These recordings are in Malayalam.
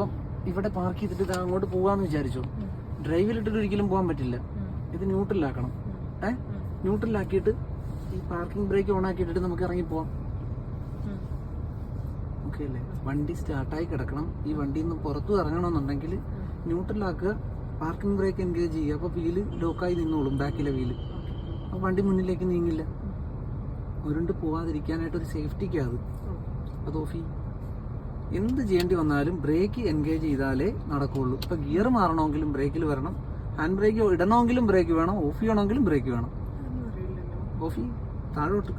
ഇപ്പം ഇവിടെ പാർക്ക് ചെയ്തിട്ട് ഇത് അങ്ങോട്ട് പോകാന്ന് വിചാരിച്ചു. ഡ്രൈവിലിട്ടിട്ട് ഒരിക്കലും പോകാൻ പറ്റില്ല. ഇത് ന്യൂട്രലാക്കണം ഏ? ന്യൂട്രലാക്കിയിട്ട് ഈ പാർക്കിംഗ് ബ്രേക്ക് ഓൺ ആക്കിയിട്ട് നമുക്ക് ഇറങ്ങി പോവാം. ഓക്കെ അല്ലേ? വണ്ടി സ്റ്റാർട്ടായി കിടക്കണം. ഈ വണ്ടിയിൽ നിന്ന് പുറത്തു ഇറങ്ങണമെന്നുണ്ടെങ്കിൽ ന്യൂട്രലാക്കുക പാർക്കിംഗ് ബ്രേക്ക് എൻഗേജ് ചെയ്യുക. അപ്പോൾ വീൽ ലോക്കായി നിന്നോളും ബാക്കിലെ വീൽ അപ്പോൾ വണ്ടി മുന്നിലേക്ക് നീങ്ങില്ല. ഉരുണ്ട് പോവാതിരിക്കാനായിട്ട് ഒരു സേഫ്റ്റിക്ക് അത്. അത് ഓഫ് ചെയ്യും. എന്ത് ചെയ്യേണ്ടി വന്നാലും ബ്രേക്ക് എൻഗേജ് ചെയ്താലേ നടക്കുകയുള്ളൂ ഇപ്പൊ ഗിയർ മാറണമെങ്കിലും ബ്രേക്കിൽ വരണം. ഹാൻഡ് ബ്രേക്ക് ഇടണമെങ്കിലും ബ്രേക്ക് വേണം. ഓഫ് ചെയ്യണമെങ്കിലും ബ്രേക്ക് വേണം. ഓഫ് താഴോട്ട്.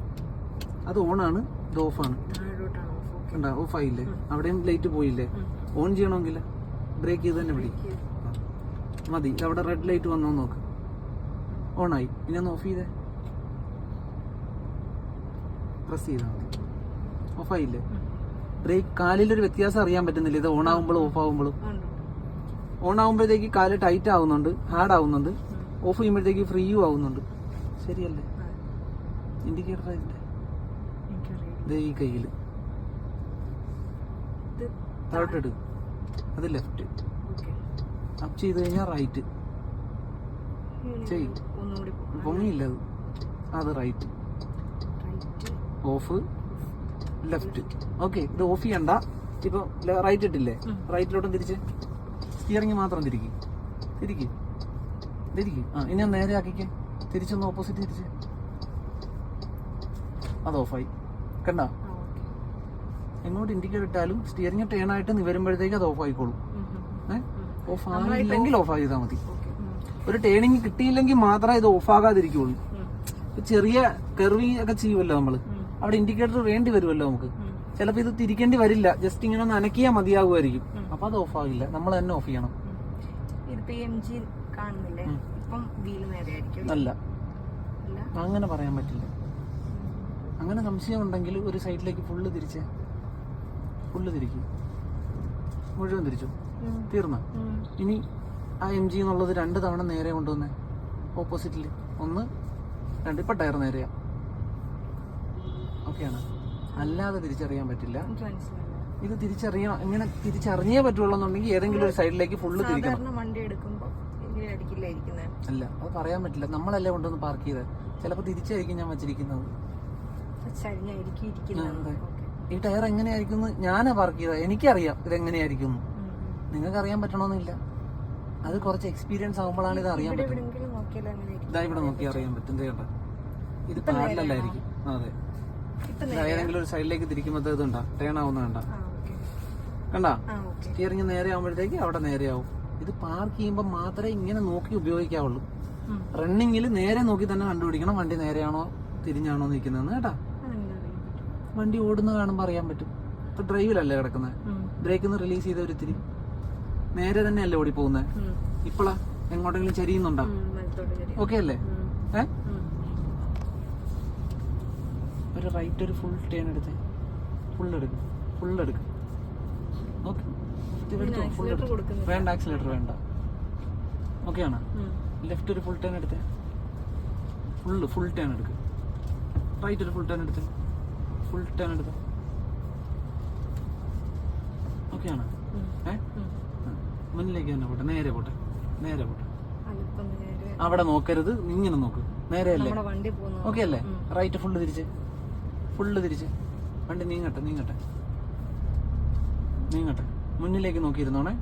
അത് ഓണാണ്. ഇത് ഓഫാണ് താഴോട്ടാണ്. ഓഫ് ആയില്ലേ? അവിടെയും ലൈറ്റ് പോയില്ലേ? ഓൺ ചെയ്യണമെങ്കിൽ ബ്രേക്ക് ചെയ്ത് തന്നെ പിടി. മതി. അവിടെ റെഡ് ലൈറ്റ് വന്നോ നോക്ക്. ഓണായി ഇനി ഒന്ന് ഓഫ് ചെയ്തേ. പ്രസ് ചെയ്താൽ മതി. ഓഫായില്ലേ ബ്രേക്ക് കാലിലൊരു വ്യത്യാസം അറിയാൻ പറ്റുന്നില്ല. ഇത് ഓൺ ആവുമ്പോഴും ഓഫ് ആവുമ്പോഴും ഓൺ ആകുമ്പോഴത്തേക്ക് കാൽ ടൈറ്റ് ആവുന്നുണ്ട് ഹാർഡ് ആവുന്നുണ്ട്. ഓഫ് ചെയ്യുമ്പോഴത്തേക്ക് ഫ്രീയും ആവുന്നുണ്ട്. ശരിയല്ലേ? ഇൻഡിക്കേറ്റർ അതിന്റെ ഈ കയ്യിൽ താഴോട്ടിട്. അത് ലെഫ്റ്റ് അപ്പ് ചെയ്ത് കഴിഞ്ഞാൽ റൈറ്റ് ചെയ്യ്. പൊങ്ങിയില്ല അത്. അത് റൈറ്റ് ഓഫ് ലെഫ്റ്റ് ഓക്കെ ഇത് ഓഫ് ചെയ്യണ്ട. ഇപ്പൊ റൈറ്റ് ഇട്ടില്ലേ? റൈറ്റിലോട്ട് തിരിച്ച്? സ്റ്റിയറിംഗ് മാത്രം തിരിക്കും. തിരിക്കും. തിരിക്കും. ആ ഇനി നേരെ ആക്കിക്കേ. തിരിച്ചൊന്ന് ഓപ്പോസിറ്റ് തിരിച്ച്. അത് ഓഫായി കണ്ട? എങ്ങോട്ട് ഇൻഡിക്കേറ്റ് ഇട്ടാലും സ്റ്റിയറിംഗ് ടേൺ ആയിട്ട് നീ വരുമ്പോഴത്തേക്ക് അത് ഓഫ് ആയിക്കോളും. ഏഹ് ഓഫ് ആയില്ലെങ്കിൽ ഓഫ് ചെയ്താൽ മതി. ഒരു ടേണിങ് കിട്ടിയില്ലെങ്കിൽ മാത്രമേ ഇത് ഓഫ് ആകാതിരിക്കുള്ളൂ. ചെറിയ കെർവിങ് ഒക്കെ ചെയ്യുമല്ലോ നമ്മൾ. അവിടെ ഇൻഡിക്കേറ്റർ വേണ്ടി വരുമല്ലോ നമുക്ക്. ചിലപ്പോൾ ഇത് തിരിക്കേണ്ടി വരില്ല. ജസ്റ്റ് ഇങ്ങനെ ഒന്ന് അനക്കിയാൽ മതിയാകുമായിരിക്കും. അപ്പൊ അത് ഓഫ് ആകില്ല നമ്മൾ തന്നെ ഓഫ് ചെയ്യണം. അല്ല? അങ്ങനെ പറയാൻ പറ്റില്ല. അങ്ങനെ സംശയം ഉണ്ടെങ്കിൽ ഒരു സൈഡിലേക്ക് ഫുള്ള് തിരിച്ച്. ഫുള്ള് തിരിക്കും. മുഴുവൻ തിരിച്ചു. തീർന്ന. ഇനി ആ എം ജി എന്നുള്ളത് രണ്ട് തവണ നേരെ കൊണ്ടുവന്നേ. ഓപ്പോസിറ്റിൽ ഒന്ന് രണ്ട്. ഇപ്പൊ ടയർ നേരെയാ. ഓക്കെയാണ്. അല്ലാതെ തിരിച്ചറിയാൻ പറ്റില്ല. ഇത് തിരിച്ചറിയാൻ ഇങ്ങനെ തിരിച്ചറിഞ്ഞേ പറ്റുള്ളൂ എന്നുണ്ടെങ്കിൽ ഏതെങ്കിലും ഒരു സൈഡിലേക്ക് ഫുള്ള് തിരിക്കണം. അല്ല അത് പറയാൻ പറ്റില്ല. നമ്മളല്ലേ കൊണ്ടുവന്ന് പാർക്ക് ചെയ്ത്. ചിലപ്പോൾ തിരിച്ചായിരിക്കും ഞാൻ വെച്ചിരിക്കുന്നത്. ഈ ടയർ എങ്ങനെയായിരിക്കും ഞാനാ പാർക്ക് ചെയ്തത്. എനിക്കറിയാം ഇത് എങ്ങനെയായിരിക്കും നിങ്ങൾക്ക് അറിയാൻ പറ്റണമെന്നില്ല അത് കുറച്ച് എക്സ്പീരിയൻസ് ആകുമ്പോഴാണ് ഇത് അറിയാൻ പറ്റും ഇതാ ഇവിടെ നോക്കി അറിയാൻ പറ്റും. ഇത് പാരലല്ലായിരിക്കും അതെ. ഏതെങ്കിലും ഒരു സൈഡിലേക്ക് തിരിക്കുമ്പോൾ ഇതുണ്ടാ ടേൺ ആവുന്ന കണ്ട. കണ്ടാ? സ്റ്റിയറിംഗ് നേരെ ആവുമ്പോഴത്തേക്ക് അവിടെ നേരെ ആവും ഇത് പാർക്ക് ചെയ്യുമ്പോൾ മാത്രമേ ഇങ്ങനെ നോക്കി ഉപയോഗിക്കാവുള്ളൂ. റണ്ണിങ്ങിൽ നേരെ നോക്കി തന്നെ കണ്ടുപിടിക്കണം. വണ്ടി നേരെയാണോ തിരിഞ്ഞാണോ നിൽക്കുന്നതെന്ന് കേട്ടാ? വണ്ടി ഓടുന്ന കാണുമ്പോൾ അറിയാൻ പറ്റും. ഇപ്പൊ ഡ്രൈവിലല്ലേ കിടക്കുന്നത് ബ്രേക്കിൽ നിന്ന് റിലീസ് ചെയ്ത ഒരു തിരി നേരെ തന്നെയല്ലേ ഓടി പോകുന്നത് ഇപ്പോളാ? എങ്ങോട്ടെങ്കിലും ചരിയുന്നുണ്ടോ? ഓക്കെ അല്ലേ? ഏ? ഒരു റൈറ്റ് ഒരു ഫുൾ ടേൺ എടുത്തേ. ഫുൾ എടുക്കും. ഫുൾ എടുക്കും. ഓക്കെ വേണ്ട ആക്സിലേറ്റർ വേണ്ട. ഓക്കെ ആണ്? ലെഫ്റ്റ് ഒരു ഫുൾ ടേൺ എടുത്തേ. ഫുള്ള് ഫുൾ ടേൺ എടുക്കും. റൈറ്റ് ഒരു ഫുൾ ടേൺ എടുത്തേ. ഫുൾ ടേൺ എടുത്തേ? ഓക്കെ ആണ്? ഏ. മുന്നിലേക്ക് തന്നെ പോട്ടെ. നേരെ പോട്ടെ. നേരെ പോട്ടെ. അവിടെ നോക്കരുത്. ഇങ്ങനെ നോക്ക്. നേരെ അല്ലേ? ഓക്കെ അല്ലേ? റൈറ്റ് ഫുള്ള് തിരിച്ച്. ഫുള്ള് തിരിച്ച്. വണ്ടി നീങ്ങട്ടെ നീങ്ങട്ടെ. നീങ്ങട്ടെ. മുന്നിലേക്ക് നോക്കിയിരുന്നോണേ.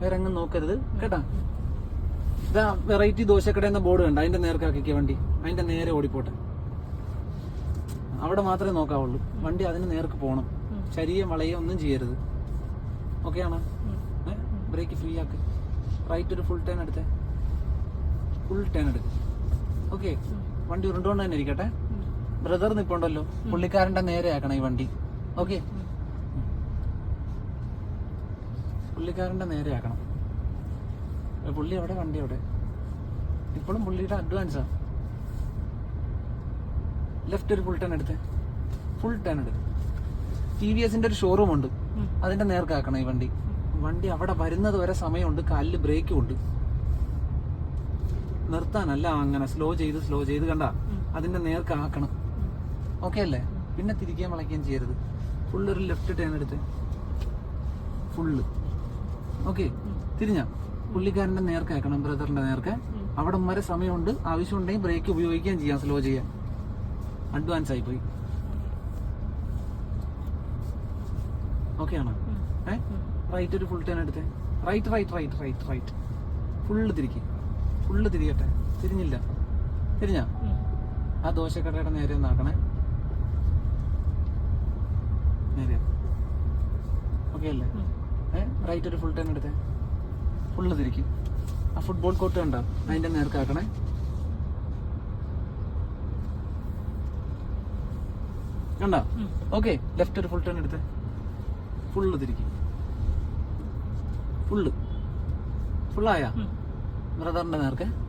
വേറെ അങ്ങ് നോക്കരുത് കേട്ടാ? ഇതാ വെറൈറ്റി ദോശക്കട എന്ന ബോർഡ് കണ്ട? അതിന്റെ നേർക്കാക്കിക്ക വണ്ടി. അതിന്റെ നേരെ ഓടിപ്പോട്ടെ. അവിടെ മാത്രമേ നോക്കാവുള്ളൂ. വണ്ടി അതിന് നേർക്ക് പോകണം ശരീരം വളയോ ഒന്നും ചെയ്യരുത്. ഓക്കെ ആണോ? ബ്രേക്ക് ഫ്രീ ആക്ക്. റൈറ്റ് ഒരു ഫുൾ ടേൺ എടുത്തേ. ഫുൾ ടേൺ എടുക്ക്. ഓക്കെ വണ്ടി ഉരുണ്ടുകൊണ്ട് തന്നെ ഇരിക്കട്ടെ. ബ്രദർ നിപ്പുണ്ടല്ലോ. പുള്ളിക്കാരന്റെ നേരെ ആക്കണം ഈ വണ്ടി. ഓക്കെ പുള്ളിക്കാരന്റെ നേരെ ആക്കണം. പുള്ളി അവിടെ വണ്ടി അവിടെ ഇപ്പോഴും പുള്ളിയുടെ അഡ്വാൻസാ ലെഫ്റ്റ് ഒരു ഫുൾ ടേൺ എടുത്തേ. ഫുൾ ടേൺ എടുത്ത്. ടി വി എസിന്റെ ഒരു ഷോറൂം ഉണ്ട്. അതിന്റെ നേർക്കാക്കണം ഈ വണ്ടി. വണ്ടി അവിടെ വരുന്നത് വരെ സമയമുണ്ട്. കാലിൽ ബ്രേക്കും ഉണ്ട്. നിർത്താനല്ല അങ്ങനെ. സ്ലോ ചെയ്ത് സ്ലോ ചെയ്ത് കണ്ട. അതിന്റെ നേർക്കാക്കണം. ഓക്കെ അല്ലേ? പിന്നെ തിരിക്കുകയും വളയ്ക്കുകയും ചെയ്യരുത്. ഫുള്ള് ഒരു ലെഫ്റ്റ് ടേൺ എടുത്ത്. ഫുള്ള് ഓക്കെ തിരിഞ്ഞ. പുള്ളിക്കാരന്റെ നേർക്ക് അയക്കണം ബ്രദറിന്റെ നേർക്ക്. അവിടെ വരെ സമയമുണ്ട്. ആവശ്യമുണ്ടെങ്കിൽ ബ്രേക്ക് ഉപയോഗിക്കുകയും ചെയ്യാം സ്ലോ ചെയ്യാൻ. അഡ്വാൻസ് ആയി പോയി. ഓക്കെ ആണോ? ഏ? റൈറ്റ് ഒരു ഫുൾ ടേൺ എടുത്തേ. Right right right right right full തിരിക്ക്. Full തിരിയട്ടെ. തിരിഞ്ഞില്ല. തിരിഞ്ഞ? ആ ദോശക്കടയുടെ നേരെ ഒന്ന് നേരെ. ഓക്കെ അല്ലേ? ഏ? റൈറ്റ് ഒരു ഫുൾ ടേൺ എടുത്തേ. ഫുള്ള് തിരിക്കും. ആ ഫുട്ബോൾ കോർട്ട് കണ്ടോ? അതിന്റെ നേർക്കാക്കണേ കണ്ടോ? ഓക്കെ ലെഫ്റ്റ് ഒരു ഫുൾ ടേൺ എടുത്തേ. ഫുള്ള് തിരിക്കും. ഫുള്ള് ഫുള്ളായ ബ്രദറിന്റെ നേർക്ക്.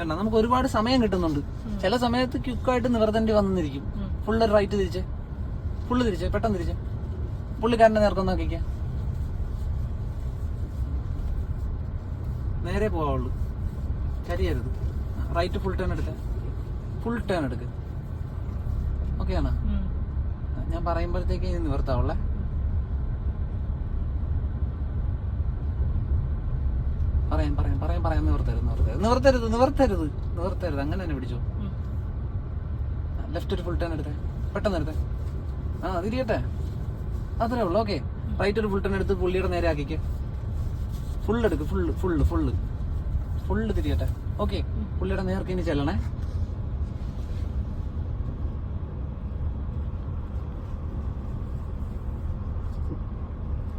കണ്ട നമുക്ക് ഒരുപാട് സമയം കിട്ടുന്നുണ്ട്. ചില സമയത്ത് ക്യുക്കായിട്ട് നിവർത്തേണ്ടി വന്നിരിക്കും. ഫുള്ള് റൈറ്റ് തിരിച്ച്. ഫുള്ള് തിരിച്ച്. പെട്ടെന്ന് തിരിച്ച്. പുള്ളിക്കാരന്റെ നേർക്കം നോക്കിക്ക. നേരെ പോവാവുള്ളൂ ചരിയരുത്. റൈറ്റ് ഫുൾ ടേൺ എടുക്ക. ഫുൾ ടേൺ എടുക്ക. ഓക്കെ ആണോ? ഞാൻ പറയുമ്പോഴത്തേക്ക് നിവർത്താവുള്ളേ പറയാം പറയാം പറയാം പറയാം. നിവർത്തരുത് നിവർത്തരുത്. നിവർത്തരുത് നിവർത്തരുത്. നിവർത്തരുത്. അങ്ങനെ തന്നെ പിടിച്ചു. ലെഫ്റ്റ് ഒരു ഫുൾ ടേൺ എടുത്തേ. പെട്ടെന്ന് എടുത്തേ. ആ തിരിയട്ടെ. അത്രേ ഉള്ളു. ഓക്കെ റൈറ്റ് ഒരു ഫുൾ ടേൺ എടുത്ത് പുള്ളിയുടെ നേരെ ആക്കിക്ക്. ഫുൾ എടുക്ക്. ഫുള്ള് ഫുള്ള് ഫുള്ള് ഫുള്ള് തിരിയട്ടെ. ഓക്കെ പുള്ളിയുടെ നേർക്ക് ഇനി ചെല്ലണേ.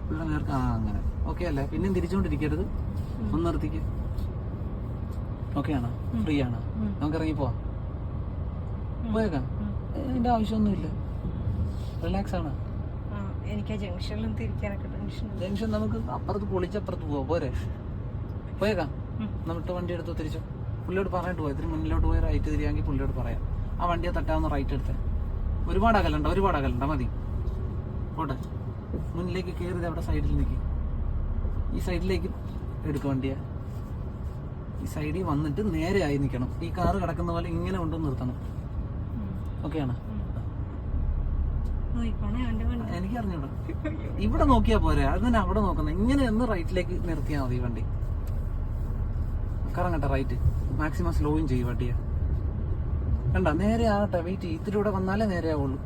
പുള്ളിയുടെ നേർക്ക് ആ അങ്ങനെ. ഓക്കെ അല്ലേ? പിന്നെയും തിരിച്ചുകൊണ്ടിരിക്കരുത് ഒന്ന് നിർത്തിക്ക്. ഓക്കെ ആണോ? ഫ്രീ ആണോ? നമുക്ക് ഇറങ്ങി പോവാം. പോയേക്കാം. അതിന്റെ ആവശ്യമൊന്നുമില്ല. റിലാക്സ് ആണ്? എനിക്ക് ജംഗ്ഷനിലും തിരിക്കാനൊക്കെ ടെൻഷൻ ജംഗ്ഷൻ നമുക്ക് അപ്പുറത്ത് പൊളിച്ചപ്പുറത്ത് പോവാ. പോരെ? പോയേക്കാം. നമ്മുടെ എന്നിട്ട് വണ്ടി എടുത്ത് തിരിച്ചു പുള്ളിയോട് പറഞ്ഞിട്ട് പോയി ഇതിന് മുന്നിലോട്ട് പോയി റൈറ്റ് തിരിയാമെങ്കിൽ പുള്ളിയോട് പറയാം. ആ വണ്ടിയെ തട്ടാവുന്ന റൈറ്റ് എടുത്തേ. ഒരുപാട് അകലണ്ട ഒരുപാട് അകലണ്ട. മതി. പോട്ടെ. മുന്നിലേക്ക് കയറി അവിടെ സൈഡിൽ നിൽക്കി ഈ സൈഡിലേക്ക് എടുക്ക വണ്ടിയെ. ഈ സൈഡിൽ വന്നിട്ട് നേരെ ആയി നിൽക്കണം. ഈ കാറ് കിടക്കുന്ന പോലെ ഇങ്ങനെ കൊണ്ടുവന്ന് നിർത്തണം. ഓക്കെയാണ്? എനിക്കറിഞ്ഞൂടാ. ഇവിടെ നോക്കിയാ പോരെ. അത് തന്നെ അവിടെ നോക്കുന്നത് ഇങ്ങനെ ഒന്ന് റൈറ്റിലേക്ക് നിർത്തിയാൽ മതി വണ്ടി. കറങ്ങട്ടെ റൈറ്റ്. മാക്സിമം സ്ലോയും ചെയ്യും വണ്ടിയെ. കണ്ട? നേരെ ആകട്ടെ വെയിറ്റ് ചെയ്യും. ഇത്തിരി ഇവിടെ വന്നാലേ നേരെ ആവുള്ളൂ.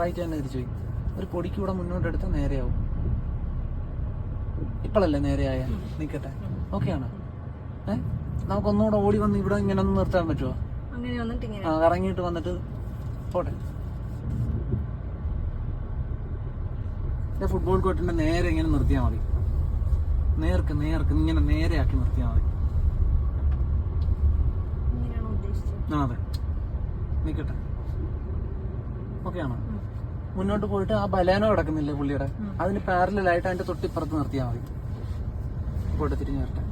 റൈറ്റ് തന്നെ തിരിച്ചു പോയി ഒരു പൊടിക്ക് കൂടെ മുന്നോട്ട് എടുത്താൽ നേരെയാവും ഇപ്പോഴല്ലേ നേരെയായ? നിൽക്കട്ടെ നിക്കട്ടെ. ഓക്കെ ആണോ ഏ? നമുക്കൊന്നുകൂടെ ഓടി വന്ന് ഇവിടെ ഇങ്ങനെ ഒന്ന് നിർത്താൻ പറ്റുമോ ആ ഇറങ്ങിയിട്ട് വന്നിട്ട് പോട്ടെ. ഫുട്ബോൾ കോർട്ടിന്റെ നേരെ ഇങ്ങനെ നിർത്തിയാൽ മതി. നേർക്ക് നേർക്ക് ഇങ്ങനെ നേരെ ആക്കി നിർത്തിയാൽ മതി ആ അതെ. നിൽക്കട്ടെ ഓക്കെ ആണോ മുന്നോട്ട് പോയിട്ട് ആ ബലാനോ കിടക്കുന്നില്ലേ പുള്ളിയുടെ. അതിന് പാരലായിട്ട് അതിന്റെ തൊട്ടിപ്പുറത്ത് നിർത്തിയാൽ മതി. പോട്ടെ തിരിഞ്ഞു വരട്ടെ.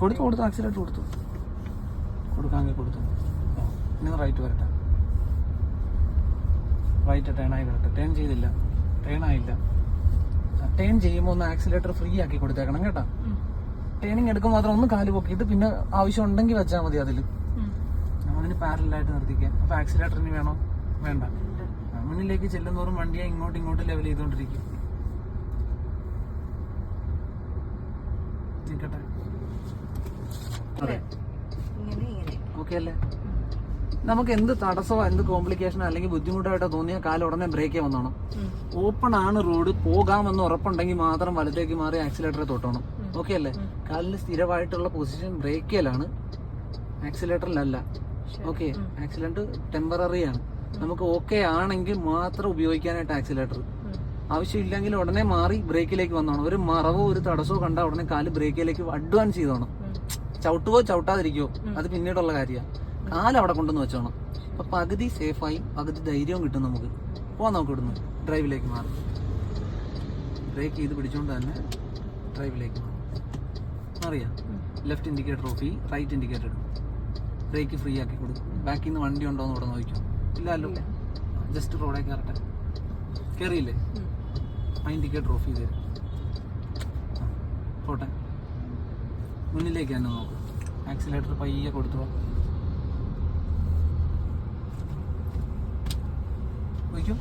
കൊടുത്തു കൊടുത്തു ആക്സിലേറ്റർ കൊടുത്തു. കൊടുക്കാമെങ്കിൽ കൊടുത്തു. ഇനി റൈറ്റ് വരട്ടെ. റൈറ്റ് ടേൺ ആയി വരട്ടെ. ടേൺ ചെയ്തില്ല. ടേൺ ആയില്ല. ടേൺ ചെയ്യുമ്പോൾ ഒന്ന് ആക്സിലേറ്റർ ഫ്രീ ആക്കി കൊടുത്തേക്കണം കേട്ടോ. ടേണിങ് എടുക്കുമ്പോൾ മാത്രം ഒന്ന് കാൽ പൊക്കിയിട്ട് പിന്നെ ആവശ്യം ഉണ്ടെങ്കിൽ വെച്ചാൽ മതി അതിൽ അതിന് പാരലായിട്ട് നിർത്തിക്കുക അപ്പൊ ആക്സിലേറ്ററിന് വേണോ? വേണ്ട. മുന്നിലേക്ക് ചെല്ലുന്നോറും വണ്ടിയെ ഇങ്ങോട്ട് ഇങ്ങോട്ട് ലെവൽ ചെയ്തുകൊണ്ടിരിക്കും നിൽക്കട്ടെ. അതെ ഇങ്ങനെ ഇങ്ങനെ. ഓക്കെ അല്ലേ? നമുക്ക് എന്ത് തടസ്സമോ എന്ത് കോംപ്ലിക്കേഷനോ അല്ലെങ്കിൽ ബുദ്ധിമുട്ടായിട്ടോ തോന്നിയ കാലം ഉടനെ ബ്രേക്ക് വന്നോണം. ഓപ്പൺ ആണ് റോഡ് പോകാമെന്ന് ഉറപ്പുണ്ടെങ്കിൽ മാത്രം വലത്തേക്ക് മാറി ആക്സിലേറ്ററെ തൊട്ടണം. ഓക്കെ അല്ലേ കാലിന് സ്ഥിരമായിട്ടുള്ള പൊസിഷൻ ബ്രേക്കിലാണ് ആക്സിലേറ്ററിലല്ല ഓക്കെ ആക്സിലേറ്റർ ടെമ്പററി ആണ്. നമുക്ക് ഓക്കെ ആണെങ്കിൽ മാത്രം ഉപയോഗിക്കാനായിട്ട് ആക്സിലേറ്റർ ആവശ്യമില്ലെങ്കിൽ ഉടനെ മാറി ബ്രേക്കിലേക്ക് വന്നോണം. ഒരു മറവോ ഒരു തടസ്സമോ കണ്ട ഉടനെ കാൽ ബ്രേക്കിലേക്ക് അഡ്വാൻസ് ചെയ്തോണം. ചവിട്ടുവോ ചവിട്ടാതിരിക്കോ അത് പിന്നീടുള്ള കാര്യമാണ് കാൽ അവിടെ കൊണ്ടുവന്ന് വെച്ചോണം. അപ്പൊ പകുതി സേഫായി പകുതി ധൈര്യവും കിട്ടും നമുക്ക്. പോവാൻ നമുക്ക് ഇവിടുന്ന്. ഡ്രൈവിലേക്ക് മാറി. ബ്രേക്ക് ചെയ്ത് പിടിച്ചോണ്ട് തന്നെ ഡ്രൈവിലേക്ക് മാറും. അറിയാം. ലെഫ്റ്റ് ഇൻഡിക്കേറ്റർ ഓഫ് ചെയ്യും റൈറ്റ് ഇൻഡിക്കേറ്റർ ഇടും. ബ്രേക്ക് ഫ്രീ ആക്കി കൊടുക്കും. ബാക്കിൽ നിന്ന് വണ്ടി ഉണ്ടോ എന്ന് ഇവിടെ നോക്കിക്കും. ഇല്ലല്ലോ. ജസ്റ്റ് റോഡേ കയറട്ടെ കയറിയില്ലേ ആ ഇൻഡിക്കേറ്റർ ഓഫ് ചെയ്ത് തരും. പോട്ടെ. മുന്നിലേക്ക് തന്നെ നോക്കും. ആക്സിലേറ്റർ പയ്യെ കൊടുത്തു നോക്കും പോയിക്കോ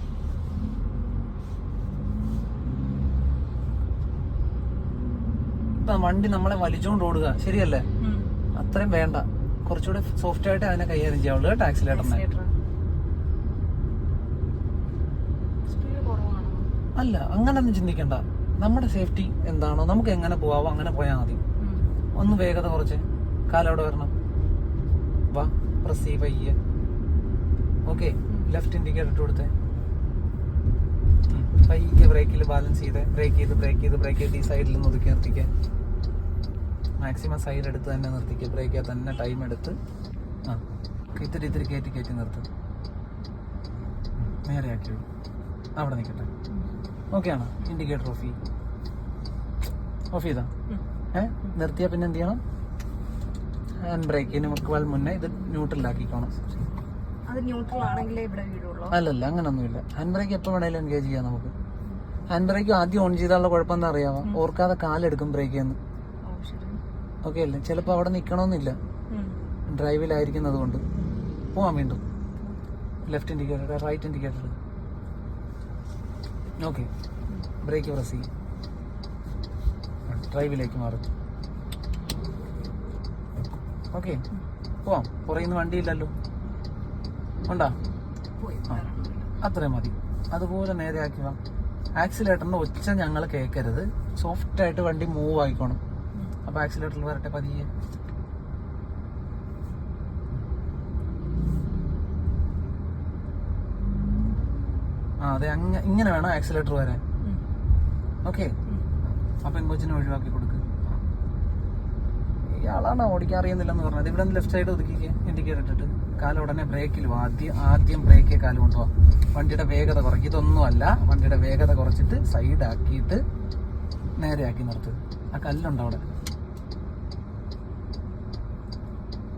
ഇപ്പൊ വണ്ടി നമ്മളെ വലിച്ചോണ്ട് ഓടുക ശരിയല്ലേ. അത്രയും വേണ്ട. കുറച്ചുകൂടെ സോഫ്റ്റ് ആയിട്ട് അതിനെ കൈകാര്യം ചെയ്യാവുള്ളൂ കേട്ടോ ആക്സിലേറ്ററിനെ അല്ല അങ്ങനെ ഒന്നും ചിന്തിക്കണ്ട. നമ്മുടെ സേഫ്റ്റി എന്താണോ നമുക്ക് എങ്ങനെ പോവാമോ അങ്ങനെ പോയാൽ മതി. ഒന്ന് വേഗത കുറച്ച്. കാലവിടെ വരണം. വാ പ്രസ് ചെയ്യ പയ്യ. ഓക്കെ ലെഫ്റ്റ് ഇൻഡിക്കേറ്റർ ഇട്ട് കൊടുത്തേ. പയ്യെ ബ്രേക്കിൽ ബാലൻസ് ചെയ്ത്. ബ്രേക്ക് ചെയ്ത് ബ്രേക്ക് ചെയ്ത് ബ്രേക്ക് ചെയ്ത് ഈ സൈഡിൽ നിന്ന് ഒതുക്കി നിർത്തിക്കുക മാക്സിമം സൈഡ് എടുത്ത് തന്നെ നിർത്തിക്കുക ബ്രേക്ക് ചെയ്യാൻ തന്നെ ടൈം എടുത്ത്. ആ ഇത്തിരി ഇത്തിരി കയറ്റി കയറ്റി നിർത്തി. നേരെ ആക്കി വിടും അവിടെ നിൽക്കട്ടെ. ഓക്കെ ആണോ? ഇൻഡിക്കേറ്റർ ഓഫ് ചെയ്യും. ഓഫ് ചെയ്താ. ഏ? നിർത്തിയാൽ പിന്നെ എന്ത് ചെയ്യണം? ഹാൻഡ് ബ്രേക്കിന് മുക്കുവാൽ മുന്നേ ഇത് ന്യൂട്രലാക്കിക്കോണം അല്ലല്ല അങ്ങനൊന്നുമില്ല. ഹാൻഡ് ബ്രേക്ക് എപ്പോൾ വേണേലും എൻഗേജ് ചെയ്യാം നമുക്ക്. ഹാൻഡ് ബ്രേക്ക് ആദ്യം ഓൺ ചെയ്താലുള്ള കുഴപ്പം എന്താ അറിയാമോ? ഓർക്കാതെ കാലെടുക്കും ബ്രേക്ക് ചെയ്യുന്നു ഓ ശരി ഓക്കെ അല്ലേ? ചിലപ്പോൾ അവിടെ നിൽക്കണമെന്നില്ല. ഡ്രൈവിലായിരിക്കുന്നത് കൊണ്ട് പോവാൻ വീണ്ടും. Left indicator right indicator okay brake press ചെയ്യും. ഡ്രൈവിലേക്ക് മാറും. ഓക്കെ പോവാം. നിന്ന് വണ്ടിയില്ലല്ലോ. ഉണ്ടാ? ആ. അത്രയും മതി. അതുപോലെ നേരെ ആക്കി വാ ആക്സിലേറ്ററിന്റെ ഒച്ച ഞങ്ങൾ കേൾക്കരുത് സോഫ്റ്റ് ആയിട്ട് വണ്ടി മൂവ് ആയിക്കോണം. അപ്പൊ ആക്സിലേറ്ററിൽ വരട്ടെ പതിയെ. ആ അതെ അങ്ങ ഇങ്ങനെ വേണം ആക്സിലേറ്റർ വരാൻ. ഓക്കെ അപ്പൊ ആ പെൺകൊച്ചിനെ ഒഴിവാക്കി കൊടുക്ക്. ഇയാളാണ് ഓടിക്കാൻ അറിയുന്നില്ലെന്ന് പറഞ്ഞത്? ഇവിടെ ലെഫ്റ്റ് സൈഡ് ഒതുക്കിക്കുക ഇൻഡിക്കേറ്റർ ഇട്ടിട്ട്. കാലം ഉടനെ ബ്രേക്കിൽ വാ. ആദ്യം ആദ്യം ബ്രേക്കേ കാലം കൊണ്ടുവാ വണ്ടിയുടെ വേഗത കുറയ്ക്കും. ഇതൊന്നും അല്ല വണ്ടിയുടെ വേഗത കുറച്ചിട്ട് സൈഡ് ആക്കിയിട്ട് നേരെ ആക്കി നിർത്ത്. ആ കല്ലുണ്ട് അവിടെ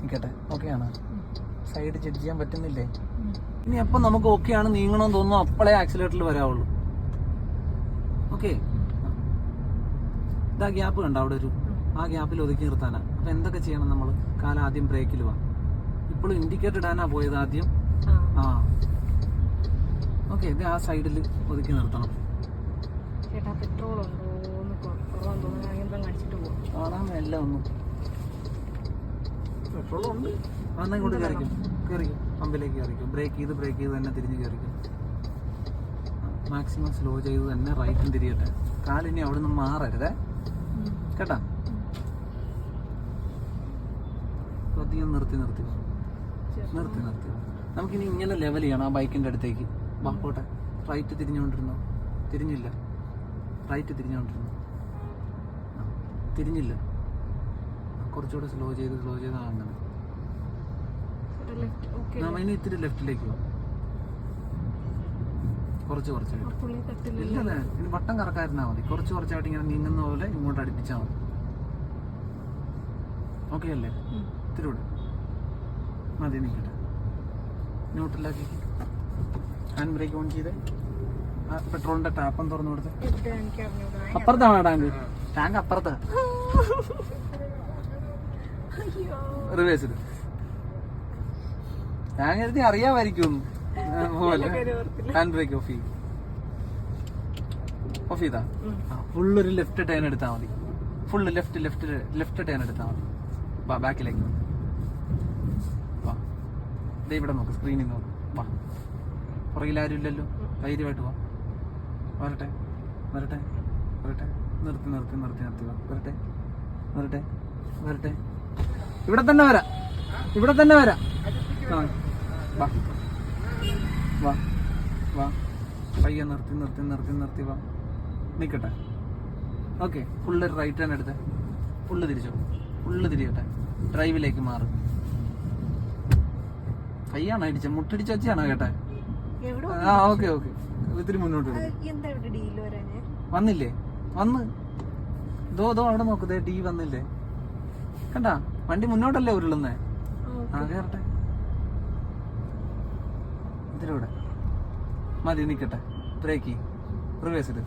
നിൽക്കട്ടെ. ഓക്കെ ആണ് സൈഡ് ജഡ്ജ് ചെയ്യാൻ പറ്റുന്നില്ലേ? ഇനി എപ്പം നമുക്ക് ഓക്കെ ആണ് നീങ്ങണമെന്ന് തോന്നുന്നു അപ്പോഴേ ആക്സിലേറ്ററിൽ വരാവുള്ളൂ. ഓക്കെ ഇതാ ഗ്യാപ്പ് കണ്ട അവിടെ ഒരു? ആ ഗ്യാപ്പിൽ ഒതുക്കി നിർത്താനാ. അപ്പൊ എന്തൊക്കെ ചെയ്യണം നമ്മൾ? കാലം ആദ്യം ബ്രേക്കിൽ വാ. ഇപ്പോഴും ഇൻഡിക്കേറ്റർ ഇടാനാ പോയത് ആദ്യം? ആ. ഓക്കെ ഇത് ആ സൈഡിൽ ഒതുക്കി നിർത്തണം. ചേട്ടാ പെട്രോൾ ഉണ്ടോ കാണാൻ എല്ലാം ഒന്നും. പെട്രോൾ ഉണ്ട് അതെന്നാ ഇങ്ങോട്ട് കയറിക്കും കയറിക്കും പമ്പിലേക്ക് കയറിക്കും ബ്രേക്ക് ചെയ്ത് ബ്രേക്ക് ചെയ്ത് തന്നെ തിരിഞ്ഞ് കയറിക്കും മാക്സിമം സ്ലോ ചെയ്ത് തന്നെ റൈറ്റും തിരിയട്ടെ കാലിനി അവിടെ നിന്ന് മാറരുതേ. കേട്ടാ? അധികം നിർത്തി നിർത്തി നിർത്തി നിർത്തി നമുക്കിനി ഇങ്ങനെ ലെവൽ ചെയ്യണം ആ ബൈക്കിന്റെ അടുത്തേക്ക്. വാ പോട്ടെ. റൈറ്റ് തിരിഞ്ഞുകൊണ്ടിരുന്നോ? തിരിഞ്ഞില്ല. റൈറ്റ് തിരിഞ്ഞുകൊണ്ടിരുന്നു? തിരിഞ്ഞില്ല. കുറച്ചുകൂടെ സ്ലോ ചെയ്ത് സ്ലോ ചെയ്ത് നാം ഇനി ഇത്തിരി ലെഫ്റ്റിലേക്ക് പോവാം. കുറച്ച് കുറച്ചായിട്ട്. ഇല്ല ഇനി വട്ടം കറക്കായിരുന്നാ മതി. കുറച്ച് കുറച്ചായിട്ട് ഇങ്ങനെ നീങ്ങുന്ന പോലെ ഇങ്ങോട്ട് അടുപ്പിച്ചാൽ മതി. ഓക്കെ അല്ലേ? ഇത്തിരി കൂടെ. മതി നിൽക്കട്ടെ ന്യൂട്രലാക്കി ഹാൻഡ് ബ്രേക്ക് ഓൺ ചെയ്ത്. ആ പെട്രോളിന്റെ ടാപ്പം തുറന്നു കൊടുത്ത്. അപ്പുറത്താണ് ടാങ്ക്? ടാങ്ക് അപ്പുറത്താ. അയ്യോ. റിവേഴ്സ് ഞാൻ കരുതി അറിയാമായിരിക്കും. ഹാൻഡ് ബ്രേക്ക് ഓഫ് ചെയ്യും. ഓഫ് ചെയ്താ. ഫുള്ളൊരു ലെഫ്റ്റ് ടേൺ എടുത്താൽ മതി. Full left left left turn എടുത്താൽ മതി. വാ ബാക്കിലേക്ക് വാ. ദേ ഇവിടെ നോക്ക് സ്ക്രീനിൽ നോക്ക്. വാ. പുറകിൽ ആരും ഇല്ലല്ലോ. ധൈര്യമായിട്ട് വാ. വരട്ടെ വരട്ടെ വരട്ടെ. നിർത്തി നിർത്തി നിർത്തി നിർത്തി വാ വരട്ടെ. വരട്ടെ വരട്ടെ. ഇവിടെ തന്നെ വരാ. ഇവിടെ തന്നെ വരാ. വാ. വാ. വാ. പയ്യെ നിർത്തി നിർത്തി നിർത്തി നിർത്തി വാ. നിൽക്കട്ടെ ഓക്കെ ഫുള്ള് റൈറ്റ് ഹാൻഡ് എടുത്ത്. ഫുള്ള് തിരിച്ചോ. ഫുള്ള് തിരിയട്ടെ. ഡ്രൈവിലേക്ക് മാറും. കൈയാണോ അടിച്ചത് മുട്ടടിച്ച വെച്ചാണോ കേട്ടെ? ആ ഓക്കെ ഓക്കെ. ഇത്തിരി മുന്നോട്ട് വന്നില്ലേ? വന്ന്. ദോ ദോ അവിടെ നോക്ക്. ദേ ഡി വന്നില്ലേ? കണ്ടാ? വണ്ടി മുന്നോട്ടല്ലേ ഉരുളുന്നേ? ആ കയറട്ടെ ഇതിലൂടെ. മതി നിക്കട്ടെ. ബ്രേക്ക് റിവേഴ്സ് ഇട്.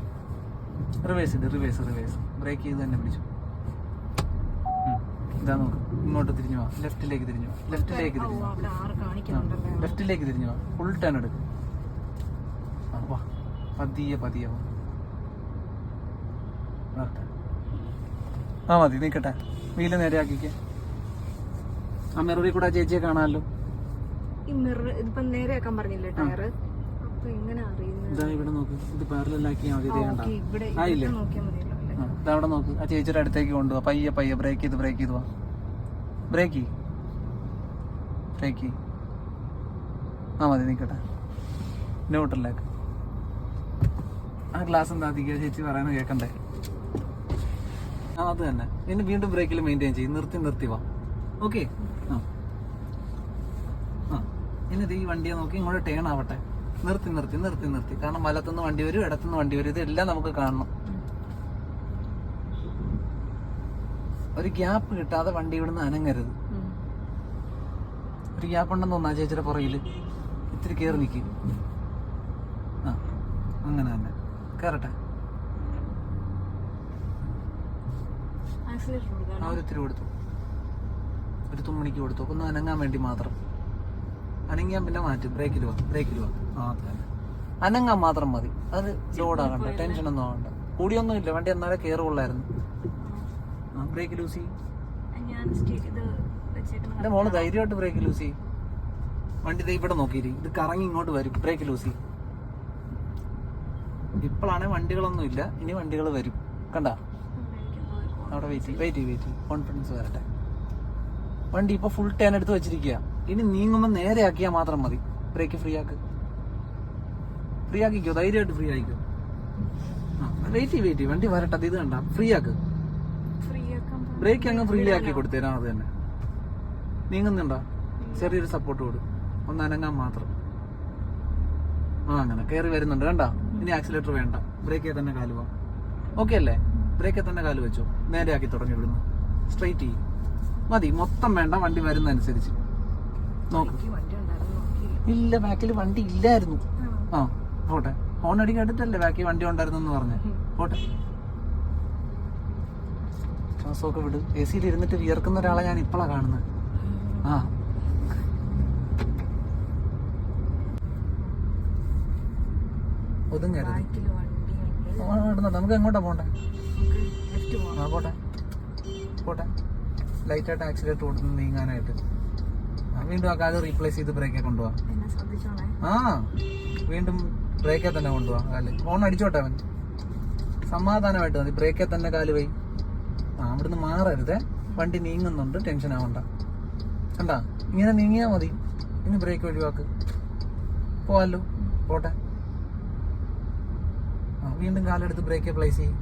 റിവേഴ്സ് ഇട് റിവേഴ്സ് റിവേഴ്സ് ബ്രേക്ക് ചെയ്ത് തന്നെ പിടിച്ചു. ഇതാ നോക്ക്. ഇങ്ങോട്ട് തിരിഞ്ഞു പോവാ ലെഫ്റ്റിലേക്ക് തിരിഞ്ഞു പോവാ ലെഫ്റ്റിലേക്ക് തിരിഞ്ഞു പോവാ ലെഫ്റ്റിലേക്ക് തിരിഞ്ഞു പോവാ ഫുൾ ടേൺ എടുക്ക്. വാ. പതിയെ പതിയെ വാ. ആ മതി നിൽക്കട്ടെ വീൽ നേരെയാക്കിക്കേ. ആ മിററിൽ കൂടെ ചേച്ചിയെ കാണാമല്ലോ. ഈ മിറർ ഇതിപ്പം നേരെയാക്കാൻ പറഞ്ഞില്ലേ ടയർ അപ്പൊ എങ്ങനെ ഇതാ ഇവിടെ നോക്ക്. ഇത് പാരലാക്കിയാൽ മതി ഇതേ കണ്ട ആയില്ലേ? അവിടെ നോക്ക്. ആ ചേച്ചിയുടെ അടുത്തേക്ക് കൊണ്ടുപോവാ പയ്യെ പയ്യെ ബ്രേക്ക് ചെയ്ത് ബ്രേക്ക് ചെയ്ത് വാ. ബ്രേക്ക് ബ്രേക്ക് ആ മതി നിൽക്കട്ടെ ന്യൂട്രലിലേക്ക് ആ ഗ്ലാസ് എന്താ? അധികം ചേച്ചി പറയുന്നത് കേൾക്കണ്ടേ ആ അത് തന്നെ. ഇനി വീണ്ടും ബ്രേക്കിൽ മെയിന്റെയിൻ ചെയ്യും. നിർത്തി നിർത്തി വാ. ഓക്കെ ഇത് ഈ വണ്ടിയെ നോക്കി ഇങ്ങോട്ട് ടേൺ ആവട്ടെ. നിർത്തി നിർത്തി നിർത്തി നിർത്തി. കാരണം വലത്തുനിന്ന് വണ്ടി വരും ഇടത്തുനിന്ന് വണ്ടി വരും. ഇതെല്ലാം നമുക്ക് കാണണം. ഒരു ഗ്യാപ്പ് കിട്ടാതെ വണ്ടി ഇവിടുന്ന് അനങ്ങരുത്. ഒരു ഗ്യാപ്പ് ഉണ്ടെന്ന് തോന്നാ ചേച്ചിയുടെ പുറകിൽ. ഇത്തിരി കയറി നിൽക്കും ആ അങ്ങനെ തന്നെ. കയറട്ടെ ആക്സിലേറ്റർ കൊടുക്കാം ആ ഒരു ഇത്തിരി കൊടുത്തു. ഒരു തുമ്മണിക്ക് കൊടുത്തു. ഒന്ന് അനങ്ങാൻ വേണ്ടി മാത്രം. അനങ്ങിയാൻ പിന്നെ മാറ്റും. ബ്രേക്കിൽ വാ ബ്രേക്കിൽ വാ മാത്രം അനങ്ങാൻ മാത്രം മതി. അത് ലോഡാകണ്ട ടെൻഷൻ ഒന്നും ആവണ്ട. കൂടിയൊന്നും ഇല്ല വണ്ടി എന്നാലേ കയറുള്ളായിരുന്നു ആ ബ്രേക്ക് ലൂസ്. ചെയ്യും ഞാൻ ഇത് എന്റെ മോൾ ധൈര്യമായിട്ട് ബ്രേക്ക് ലൂസ്. ചെയ്യും വണ്ടി ദേ ഇവിടെ നോക്കിയിരി. ഇത് കറങ്ങി ഇങ്ങോട്ട് വരും. Brake loose. ചെയ്യും ഇപ്പോഴാണെ വണ്ടികളൊന്നും ഇല്ല. ഇനി വണ്ടികൾ വരും. കണ്ട? അവിടെ വെയിറ്റ് വെയിറ്റ് വെയിറ്റ് കോൺഫിഡൻസ് വരട്ടെ. വണ്ടി ഇപ്പൊ ഫുൾ ടേൺ എടുത്ത് വെച്ചിരിക്കുക ഇനി നീങ്ങുമ്പോൾ നേരെ ആക്കിയാൽ മാത്രം മതി. ബ്രേക്ക് ഫ്രീ ആക്ക്. ഫ്രീ ആക്കിക്കോ ധൈര്യമായിട്ട് ഫ്രീ ആയിക്കോ. വെയിറ്റ് വെയിറ്റ് വണ്ടി വരട്ടെ ഇത് കണ്ട. ഫ്രീ ആക്ക്. ബ്രേക്ക് അങ്ങ് ഫ്രീ ആക്കി കൊടുത്തേരാ അത് തന്നെ. നീങ്ങുന്നുണ്ടോ? ചെറിയൊരു സപ്പോർട്ട് കൊടു. ഒന്ന് അനങ്ങാൻ മാത്രം. ആ അങ്ങനെ. കയറി വരുന്നുണ്ട്. കണ്ട? ഇനി ആക്സിലേറ്റർ വേണ്ട. ബ്രേക്കിൽ തന്നെ കാൽ പോവാം. ഓക്കെ അല്ലേ? ബ്രേക്കിൽ തന്നെ കാൽ വെച്ചോ. നേരെ ആക്കി തുടങ്ങി ഇവിടുന്ന്. സ്ട്രെയിറ്റ് ചെയ്യും. മതി. മൊത്തം വേണ്ട. വണ്ടി വരുന്നതനുസരിച്ച് നോക്ക് എനിക്ക് വണ്ടി ഉണ്ടായിരുന്നു നോക്കിയില്ല ഇല്ല ബാക്കിൽ വണ്ടി ഇല്ലായിരുന്നു. ആ. പോട്ടെ. ഹോൺ അടി കേട്ടിട്ടല്ലേ ബാക്കി വണ്ടി ഉണ്ടായിരുന്നു എന്ന് പറഞ്ഞേ പോട്ടെ. ശ്വാസമൊക്കെ വിട്. എ സിയിൽ ഇരുന്നിട്ട് വിയർക്കുന്ന ഒരാളെ ഞാൻ ഇപ്പോഴാണ് കാണുന്നത്. ആ. ഒതുങ്ങരുത്. നമുക്ക് എങ്ങോട്ടാ പോണ്ടേ? ആ പോട്ടെ. പോട്ടെ. ലൈറ്റായിട്ട് ആക്സിഡന്റ് കൊടുത്ത് നീങ്ങാനായിട്ട്. വീണ്ടും ആ കാൽ റീപ്ലേസ് ചെയ്ത് ബ്രേക്കെ കൊണ്ടുപോവാ. ആ വീണ്ടും ബ്രേക്കെ തന്നെ കൊണ്ടുപോവാ കാൽ. ഫോൺ അടിച്ചോട്ടെ അവൻ. സമാധാനമായിട്ട് മതി. ബ്രേക്കെ തന്നെ കാൽ പോയി. ആ അവിടുന്ന് മാറരുതേ. വണ്ടി നീങ്ങുന്നുണ്ട്. ടെൻഷൻ ആവണ്ട. കണ്ടാ? ഇങ്ങനെ നീങ്ങിയാ മതി. ഇനി ബ്രേക്ക് ഒഴിവാക്ക്. പോവാല്ലോ. പോട്ടെ. ആ വീണ്ടും കാലെടുത്ത് ബ്രേക്ക് പ്ലേസ് ചെയ്യും.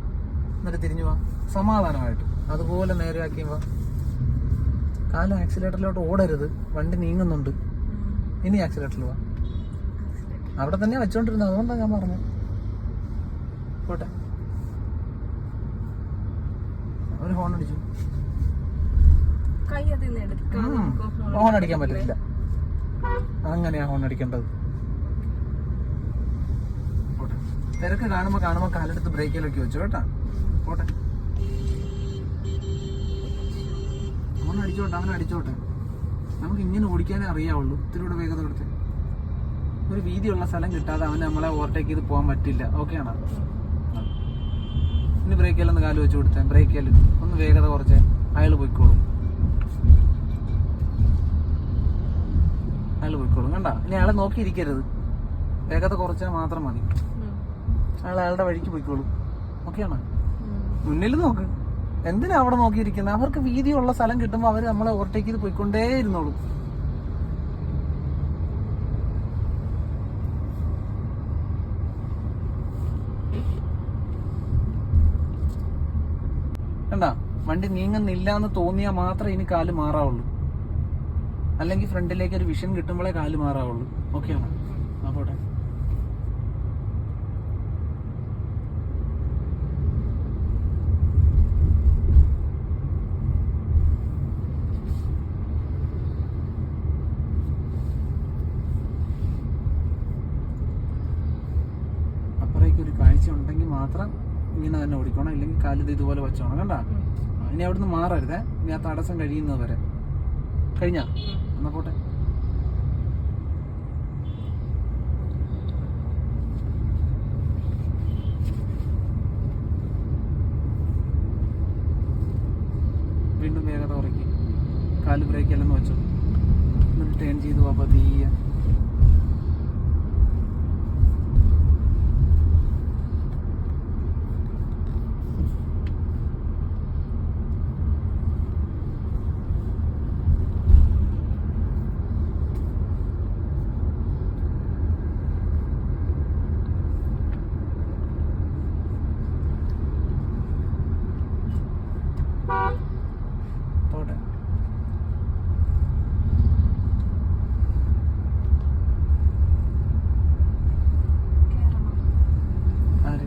എന്നിട്ട് തിരിഞ്ഞു വാ. സമാധാനമായിട്ട്. അതുപോലെ നേരെ ആക്കി വാ. കാൽ ആക്സിലേറ്ററിലോട്ട് ഓടരുത്. വണ്ടി നീങ്ങുന്നുണ്ട്. ഇനി ആക്സിലേറ്ററിൽ വാ. അവിടെ തന്നെ വെച്ചോണ്ടിരുന്നത്. അതുകൊണ്ടാണ് ഞാൻ പറഞ്ഞത്. പോട്ടെ. അവർ ഹോൺ അടിച്ചു. ഹോൺ അടിക്കാൻ പറ്റത്തില്ല. അങ്ങനെയാ ഹോൺ അടിക്കേണ്ടത്. തിരക്ക് കാണുമ്പോ കാണുമ്പോ കാലെടുത്ത് ബ്രേക്കിലൊക്കെ വെച്ചു കേട്ടാ. പോട്ടെ. അടിച്ചോട്ടെ അങ്ങനെ അടിച്ചോട്ടെ. നമുക്ക് ഇങ്ങനെ ഓടിക്കാനേ അറിയാവുള്ളൂ ഇത്തിരി കൂടെ വേഗത കൊടുത്ത്. ഒരു വീതിയുള്ള സ്ഥലം കിട്ടാതെ അവന് നമ്മളെ ഓവർടേക്ക് ചെയ്ത് പോകാൻ പറ്റില്ല. ഓക്കെ ആണോ? ഇനി ബ്രേക്ക് ബ്രേക്കിലൊന്ന് കാൽ വെച്ച് കൊടുത്തേ. ബ്രേക്കിൽ ഒന്ന് വേഗത കുറച്ച്. അയാൾ പോയിക്കോളും. അയാൾ പോയിക്കോളും. കണ്ട? ഇനി അയാളെ നോക്കിയിരിക്കരുത്. വേഗത കുറച്ചാൽ മാത്രം മതി. അയാൾ അയാളുടെ വഴിക്ക് പോയിക്കോളും. ഓക്കെയാണോ മുന്നിൽ നോക്ക്. എന്തിനാ അവിടെ നോക്കിയിരിക്കുന്നത് അവർക്ക് വീതിയുള്ള സ്ഥലം കിട്ടുമ്പോൾ അവർ നമ്മളെ ഓവർടേക്ക് ചെയ്ത് പോയിക്കൊണ്ടേ ഇരുന്നോളും. കണ്ട? വണ്ടി നീങ്ങുന്നില്ല എന്ന് തോന്നിയാൽ മാത്രമേ ഇനി കാൽ മാറാവുള്ളൂ. അല്ലെങ്കിൽ ഫ്രണ്ടിലേക്ക് ഒരു വിഷൻ കിട്ടുമ്പോഴേ കാൽ മാറാവുള്ളൂ. ഓക്കെയാണോ ആ പോട്ടെ അപ്പുറേക്ക് ഒരു കാഴ്ച ഉണ്ടെങ്കിൽ മാത്രം ഇങ്ങനെ തന്നെ ഓടിക്കണം ഇല്ലെങ്കിൽ വെച്ചോണം കണ്ട? ഇനി അവിടുന്ന് മാറരുതേ. ഇനി ആ തടസ്സം കഴിയുന്നത് വരെ. കഴിഞ്ഞാ. എന്നാ പോട്ടെ വീണ്ടും വേഗത കുറയ്ക്ക് കാൽ ബ്രേക്ക് എല്ലാം വെച്ചോ എന്നിട്ട് ടേൺ ചെയ്ത് പോവാ പതിയെ പോട്ടെ കേറണം. ആര്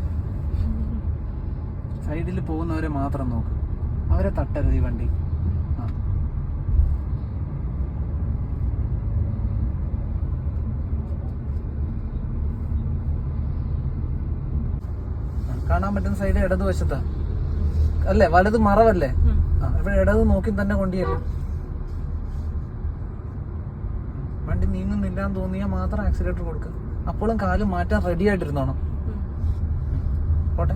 പോകുന്നവരെ മാത്രം നോക്ക്. അവരെ തട്ടരുത് ഈ വണ്ടി. കാണാൻ പറ്റുന്ന സൈഡ് ഇടതുവശത്താ. അല്ലേ? വലത് മറവല്ലേ. ആ ഇവിടെ ഇടത് നോക്കി തന്നെ കൊണ്ടുവരും വണ്ടി നീങ്ങുന്നില്ലാന്ന് തോന്നിയാൽ മാത്രം ആക്സിലേറ്റർ കൊടുക്കുക അപ്പോഴും കാൽ മാറ്റാൻ റെഡി ആയിട്ടിരുന്നോണം ഉം. പോട്ടെ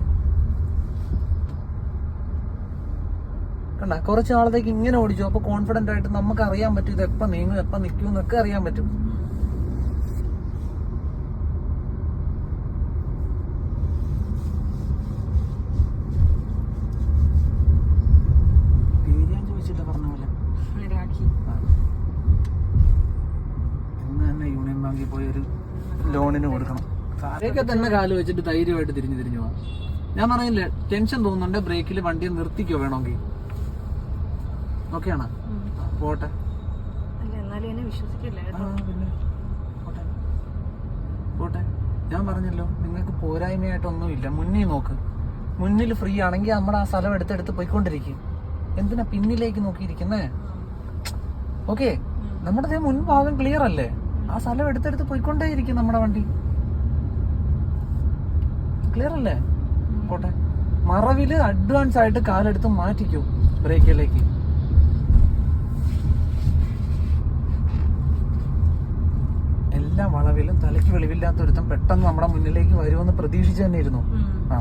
കണ്ട കുറച്ച് നാളത്തേക്ക് ഇങ്ങനെ ഓടിച്ചു. അപ്പൊ കോൺഫിഡന്റ് ആയിട്ട് നമുക്ക് അറിയാൻ പറ്റും ഇത് എപ്പോ നീങ്ങും എപ്പോ നിൽക്കും എന്നൊക്കെ അറിയാൻ പറ്റും. യൂണിയൻ ബാങ്കിൽ പോയി ഒരു ലോണിന് കൊടുക്കണം. തന്നെ കാൽ വെച്ചിട്ട് ധൈര്യമായിട്ട് തിരിഞ്ഞു തിരിഞ്ഞു പോവാം. ഞാൻ പറഞ്ഞില്ലേ ടെൻഷൻ തോന്നുന്നുണ്ട് ബ്രേക്കിൽ വണ്ടി നിർത്തിക്കോ വേണമെങ്കിൽ? ഓക്കെയാണോ. പോട്ടെ. പോട്ടെ. ഞാൻ പറഞ്ഞല്ലോ നിങ്ങൾക്ക് പോരായ്മയായിട്ടൊന്നുമില്ല. മുന്നിൽ നോക്ക്. മുന്നിൽ ഫ്രീ ആണെങ്കിൽ നമ്മൾ ആ സ്ഥലം എടുത്തെടുത്ത് പോയിക്കൊണ്ടിരിക്കും. എന്തിനാ പിന്നിലേക്ക് നോക്കിയിരിക്കുന്നേ? ഓക്കെ. നമ്മുടെ മുൻഭാഗം ക്ലിയർ അല്ലേ? ആ സ്ഥലം എടുത്തെടുത്ത് പോയിക്കൊണ്ടേയിരിക്കും നമ്മുടെ വണ്ടി. ക്ലിയർ അല്ലേ? പോട്ടെ. മറവിൽ അഡ്വാൻസ് ആയിട്ട് കാലെടുത്ത് മാറ്റിക്കൂ. ബ്രേക്കിലേക്ക്. വളവിലും തലയ്ക്ക് വെളിവില്ലാത്ത ഒരുത്തം പെട്ടെന്ന് നമ്മുടെ മുന്നിലേക്ക് വരുമെന്ന് പ്രതീക്ഷിച്ചു തന്നെ ഇരുന്നു. ആ.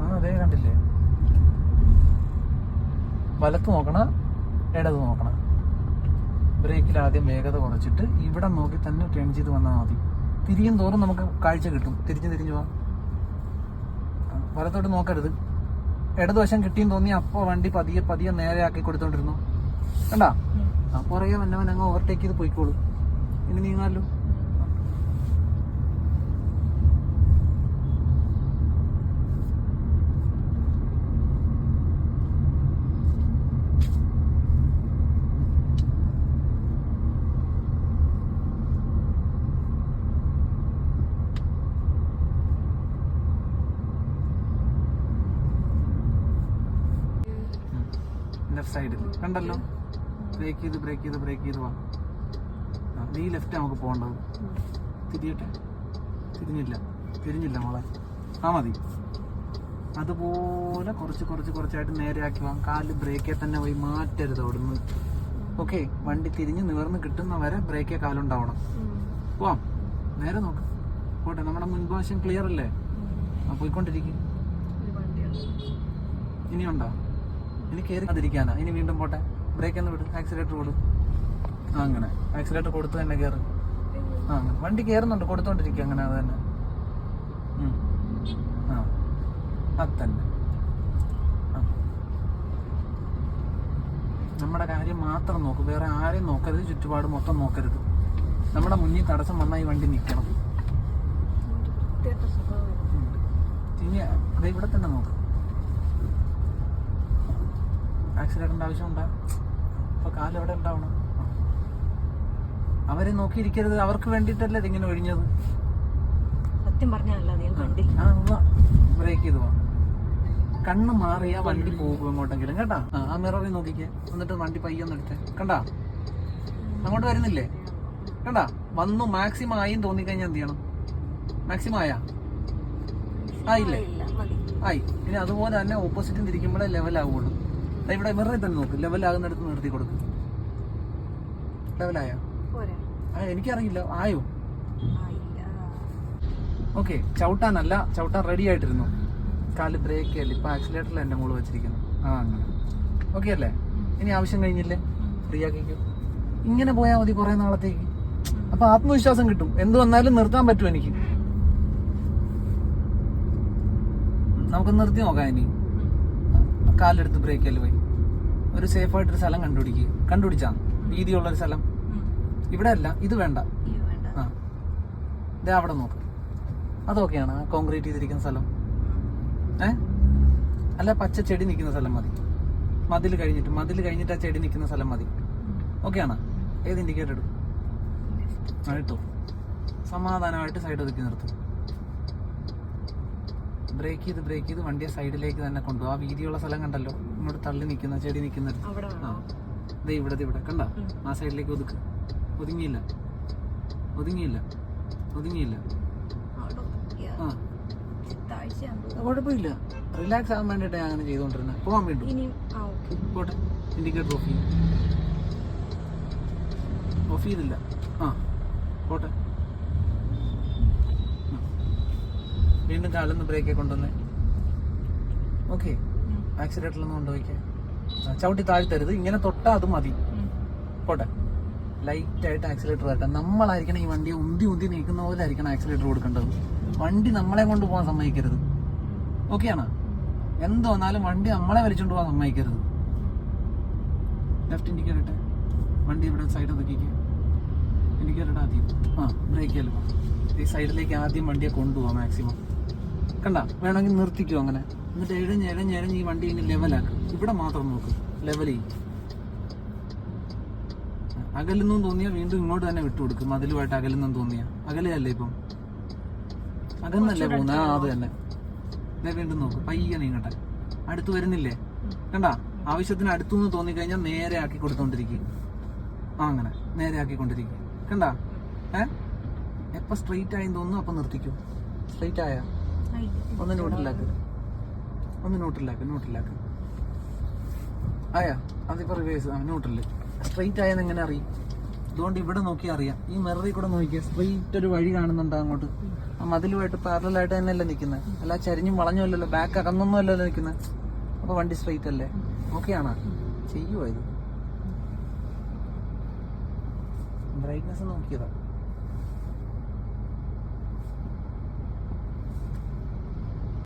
ആ അതേ കണ്ടില്ലേ? വലത്ത് നോക്കണ ഇടത് നോക്കണ. ബ്രേക്കിൽ ആദ്യം വേഗത കുറച്ചിട്ട് ഇവിടെ നോക്കി തന്നെ ടേൺ ചെയ്ത് വന്നാൽ മതി. തിരിയും തോറും നമുക്ക് കാഴ്ച കിട്ടും. തിരിഞ്ഞ് തിരിഞ്ഞു പോവാം വലത്തോട്ട് നോക്കരുത്. ഇടതുവശം കിട്ടിയെന്ന് തോന്നി അപ്പോൾ വണ്ടി പതിയെ പതിയെ നേരെ ആക്കി കൊടുത്തോണ്ടിരുന്നു. കണ്ടാ. ആ പുറകെ വന്നവൻ അങ്ങ് ഓവർടേക്ക് ചെയ്ത് പോയിക്കോളൂ. ഇനി നീങ്ങാലോ? ലെഫ്റ്റ് സൈഡിൽ കണ്ടല്ലോ? ബ്രേക്ക് ചെയ്ത് ബ്രേക്ക് ചെയ്ത് ബ്രേക്ക് ചെയ്ത് വാ. ആ, നീ ലെഫ്റ്റ് നമുക്ക് പോകേണ്ടത്. തിരിയട്ടെ? തിരിഞ്ഞില്ല. തിരിഞ്ഞില്ല മോളെ. ആ മതി. അതുപോലെ കുറച്ച് കുറച്ച് കുറച്ചായിട്ട് നേരെയാക്കി വാ. കാൽ ബ്രേക്കെ തന്നെ പോയി മാറ്റരുത് അവിടുന്ന്. ഓക്കെ വണ്ടി തിരിഞ്ഞ് നിവർന്ന് കിട്ടുന്ന വരെ ബ്രേക്കെ കാലുണ്ടാവണം. പോവാം. നേരെ നോക്ക്. പോട്ടെ നമ്മുടെ മുൻവശം ക്ലിയർ അല്ലേ. ആ പോയിക്കൊണ്ടിരിക്കും. ഇനിയുണ്ടോ? ഇനി കയറി അതിരിക്കാനാ. ഇനി വീണ്ടും പോട്ടെ. ബ്രേക്ക് ഒന്ന് വിട്. ആക്സിലേറ്റർ കൊടു. ആ അങ്ങനെ. ആക്സിലേറ്റർ കൊടുത്ത് തന്നെ കയറ് ആ അങ്ങനെ. വണ്ടി കയറുന്നുണ്ട് കൊടുത്തോണ്ടിരിക്കുക അങ്ങനെ അത് തന്നെ. ആ. അത് തന്നെ. നമ്മുടെ കാര്യം മാത്രം നോക്ക്. വേറെ ആരെയും നോക്കരുത്. ചുറ്റുപാട് മൊത്തം നോക്കരുത്. നമ്മുടെ മുന്നിൽ തടസ്സം വന്നാൽ ഈ വണ്ടി നിൽക്കണം. ഇനി ഇവിടെ തന്നെ നോക്ക്. ആവശ്യം ആവശ്യമുണ്ടാ അപ്പൊ കാൽ അവിടെ ഉണ്ടാവണം? ആ. അവരെ നോക്കിയിരിക്കരുത്. അവർക്ക് വേണ്ടിയിട്ടല്ലേ ഇതിങ്ങനെ ഒഴിഞ്ഞത്. സത്യം പറഞ്ഞല്ല ഞാൻ കണ്ടില്ല. ആ ബ്രേക്ക് ചെയ്തു പോവാം. കണ്ണ് മാറിയാ വണ്ടി പോകും എങ്ങോട്ടെങ്കിലും. കേട്ടാ? ആ, മിറവി മിററിൽ നോക്കിക്കേ. എന്നിട്ട് വണ്ടി പയ്യൊന്ന് എടുത്തേ. കണ്ടാ? അങ്ങോട്ട് വരുന്നില്ലേ? കണ്ടാ? വന്നു മാക്സിമം ആയും തോന്നിക്കഴിഞ്ഞാൽ എന്ത് ചെയ്യണം? മാക്സിമം ആയാ? ആയില്ലേ? ആയി. ഇനി അതുപോലെ തന്നെ ഓപ്പോസിറ്റും തിരിക്കുമ്പോഴേ ലെവലാവുള്ളൂ ഇവിടെ വെറുതെ തന്നെ നോക്ക്. ലെവലാകുന്നിടത്ത് നിർത്തി കൊടുക്കും. ലെവലായോ ആ എനിക്കറിയില്ല. ആയോ? ഓക്കെ ചവിട്ടാനല്ല ചവിട്ടാൻ റെഡി ആയിട്ടിരുന്നു. കാൽ ബ്രേക്ക് അല്ല? ഇപ്പൊ ആക്സിലേറ്ററിൽ എന്റെ മോൾ വെച്ചിരിക്കുന്നു ആ അങ്ങനെ. ഓക്കെ അല്ലേ? ഇനി ആവശ്യം കഴിഞ്ഞില്ലേ? ഫ്രീ ആക്കിക്കോ. ഇങ്ങനെ പോയാൽ മതി കുറെ നാളത്തേക്ക്. അപ്പൊ ആത്മവിശ്വാസം കിട്ടും. എന്ത് വന്നാലും നിർത്താൻ പറ്റും എനിക്ക്. നമുക്ക് നിർത്തി നോക്കാം ഇനി. കാലെടുത്ത് ബ്രേക്ക് അല്ലേ പോയി? ഒരു സേഫ് ആയിട്ടൊരു സ്ഥലം കണ്ടുപിടിക്കുക കണ്ടുപിടിച്ചാ വീതിയുള്ള ഒരു സ്ഥലം. ഇവിടെ അല്ല ഇത് വേണ്ട. ആ. അവിടെ നോക്ക്. അതൊക്കെയാണ് കോൺക്രീറ്റ് ചെയ്തിരിക്കുന്ന സ്ഥലം. ഏ? അല്ല പച്ച ചെടി നിൽക്കുന്ന സ്ഥലം മതി. മതിൽ കഴിഞ്ഞിട്ട് മതിൽ കഴിഞ്ഞിട്ട് ആ ചെടി നിൽക്കുന്ന സ്ഥലം മതി. ഓക്കെയാണ്? ഏത് ഇൻഡിക്കേറ്റർ ആ ഇട്ടു. സമാധാനമായിട്ട് സൈഡ് ഒതുക്കി നിർത്തും. ബ്രേക്ക് ചെയ്ത് ബ്രേക്ക് ചെയ്ത് വണ്ടിയെ സൈഡിലേക്ക് തന്നെ കൊണ്ടുപോകും ആ വീതിയുള്ള സ്ഥലം കണ്ടല്ലോ. ഇങ്ങോട്ട് തള്ളി നിൽക്കുന്ന ചെടി നിൽക്കുന്ന അവിടെ ആ. ദേ ഇവിടെ ഇവിടെ. കണ്ട? ആ സൈഡിലേക്ക് ഒതുക്ക്. ഒതുങ്ങിയില്ല. ഒതുങ്ങിയില്ല. ഒതുങ്ങിയില്ല. ആ. കുഴപ്പമില്ല. റിലാക്സ് ആകാൻ വേണ്ടിയിട്ട് ഞാൻ അങ്ങനെ ചെയ്തുകൊണ്ടിരുന്നത് പോകാൻ വേണ്ടു. പോട്ടെ. ഇൻഡിക്കേറ്റർ ഓഫ് ചെയ്യും. ഓഫ് ചെയ്തില്ല. ആ. പോട്ടെ. വീണ്ടും കാലൊന്ന് ബ്രേക്കെ കൊണ്ടുവന്നേ. ഓക്കെ ആക്സിലേറ്ററിലൊന്ന് കൊണ്ടുപോയിക്കേ. ആ, ചവിട്ടി താഴ്ത്തരുത്. ഇങ്ങനെ തൊട്ടാ അത് മതി. പോട്ടെ. ലൈറ്റ് ആയിട്ട് ആക്സിലേറ്റർ വരട്ടെ. നമ്മളായിരിക്കണം ഈ വണ്ടിയെ ഉന്തി ഉന്തി നീക്കുന്ന പോലെ ആയിരിക്കണം ആക്സിലേറ്റർ കൊടുക്കേണ്ടത്. വണ്ടി നമ്മളെ കൊണ്ട് പോകാൻ സമ്മതിക്കരുത്. ഓക്കെയാണ് എന്ത് വന്നാലും വണ്ടി നമ്മളെ വലിച്ചുകൊണ്ട് പോകാൻ സമ്മതിക്കരുത്. ലെഫ്റ്റ് ഇൻഡിക്കേറ്റർ വണ്ടി ഇവിടെ സൈഡ് ഒതുക്കിക്കുക ഇൻഡിക്കേറ്റർ ആദ്യം. ആ ബ്രേക്ക് ചെല്ലുമ്പോൾ ഈ സൈഡിലേക്ക് ആദ്യം വണ്ടിയെ കൊണ്ടുപോകാം മാക്സിമം കണ്ട? വേണമെങ്കിൽ നിർത്തിക്കോ അങ്ങനെ. എന്നിട്ട് ഇഴഞ്ഞ് ഇഴഞ്ഞ് ഇഴഞ്ഞ് ഈ വണ്ടി ഇനി ലെവലാക്കും ഇവിടെ മാത്രം നോക്ക്. ലെവൽ ചെയ്യും. അകലുന്നു തോന്നിയാൽ വീണ്ടും ഇങ്ങോട്ട് തന്നെ വിട്ടുകൊടുക്കും മതിലുമായിട്ട് അകലുന്നു തോന്നിയ. അകലെയല്ലേ ഇപ്പം? അകന്നല്ലേ പോകുന്നത് ആ അത് തന്നെ. വീണ്ടും നോക്ക്. പയ്യെ നീങ്ങട്ടെ. അടുത്ത് വരുന്നില്ലേ? കണ്ട? ആവശ്യത്തിന് അടുത്തുനിന്ന് തോന്നിക്കഴിഞ്ഞാൽ നേരെ ആക്കി കൊടുത്തോണ്ടിരിക്കും. ആ അങ്ങനെ. നേരെ ആക്കിക്കൊണ്ടിരിക്കും കണ്ട? ഏ? എപ്പോ സ്ട്രെയിറ്റ് ആയി തോന്നുന്നു അപ്പൊ നിർത്തിക്കും. സ്ട്രെയിറ്റ് ആയ? ഒന്ന് ന്യൂട്രലാക്ക് ഒന്ന് നോട്ടിലാക്ക് നോട്ടിലാക്ക് ആയാ അതിപ്പോ റിവേഴ്സ് ആ ന്യൂട്രൽ സ്ട്രെയിറ്റ് ആയെന്ന് എങ്ങനെ അറിയും? അതുകൊണ്ട് ഇവിടെ നോക്കി അറിയാം. ഈ മിററിൽ കൂടെ നോക്കിയാൽ സ്ട്രെയിറ്റ് ഒരു വഴി കാണുന്നുണ്ട് അങ്ങോട്ട്. ആ മതിലുമായിട്ട് പാരലായിട്ട് തന്നെയല്ലേ നിൽക്കുന്നത് അല്ല ചരിഞ്ഞും വളഞ്ഞും അല്ലല്ലോ ബാക്ക് അകന്നൊന്നും അല്ലല്ലോ നിൽക്കുന്നത് അപ്പൊ വണ്ടി സ്ട്രെയിറ്റ് അല്ലേ? ഓക്കെ ആണോ ചെയ്യുമോ ഇത്? ബ്രൈറ്റ്നെസ് നോക്കിയതാ.